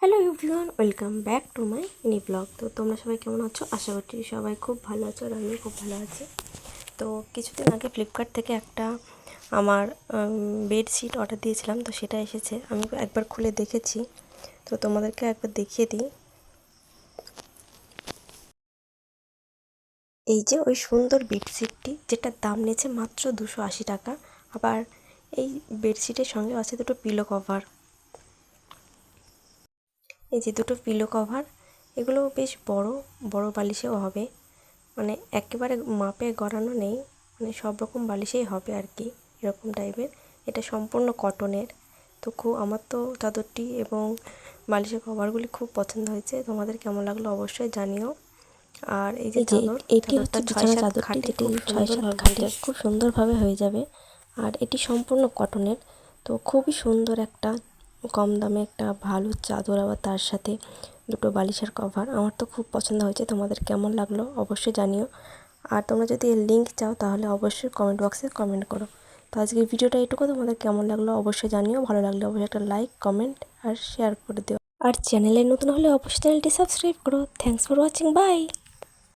Hello everyone, welcome back to my mini blog. তো তোমরা সবাই কেমন আছো? আশা করছি সবাই খুব ভালো আছো আর আমিও খুব ভালো আছি। তো কিছুদিন আগে ফ্লিপকার্ট থেকে একটা আমার বেডশিট অর্ডার দিয়েছিলাম, তো সেটা এসেছে। আমি একবার খুলে দেখেছি। তো তোমাদেরকে একবার দেখিয়ে দিই। এই যে ওই সুন্দর বেডশিটটি যেটার দাম নিয়েছে মাত্র দুশো আশি টাকা, আবার এই বেডশিটের সঙ্গে আছে দুটো পিলো কভার এই যে দুটো পিলো কভার এগুলো বেশ বড় বড় বালিশেও হবে। মানে একেবারে মাপে গড়ানো নেই মানে সব রকম বালিশেই হবে আর কি এরকম টাইপের এটা সম্পূর্ণ কটনের তো খুব আমার তো চাদরটি এবং বালিশের কভারগুলি খুব পছন্দ হয়েছে। তোমাদের কেমন লাগল অবশ্যই জানিও। আর এই যে চাদর এটি হচ্ছে বিছানা চাদরটি যেটি ছয় সাত ঘাটে খুব সুন্দরভাবে হয়ে যাবে। আর এটি সম্পূর্ণ কটনের তো খুবই সুন্দর একটা কম দামে একটা ভালো চাদর আবার তার সাথে দুটো বালিশের কভার আমার তো খুব পছন্দ হয়েছে। তোমাদের কেমন লাগল অবশ্যই জানিও। আর তোমরা যদি এর লিঙ্ক চাও, তাহলে অবশ্যই কমেন্ট বক্সে কমেন্ট করো। তো আজকের ভিডিওটা এটুকু। তোমাদের কেমন লাগল অবশ্যই জানিও। ভালো লাগলে অবশ্যই একটা লাইক কমেন্ট আর শেয়ার করে দিও। আর চ্যানেলে নতুন হলে অবশ্যই চ্যানেলটি সাবস্ক্রাইব করো। Thanks for watching by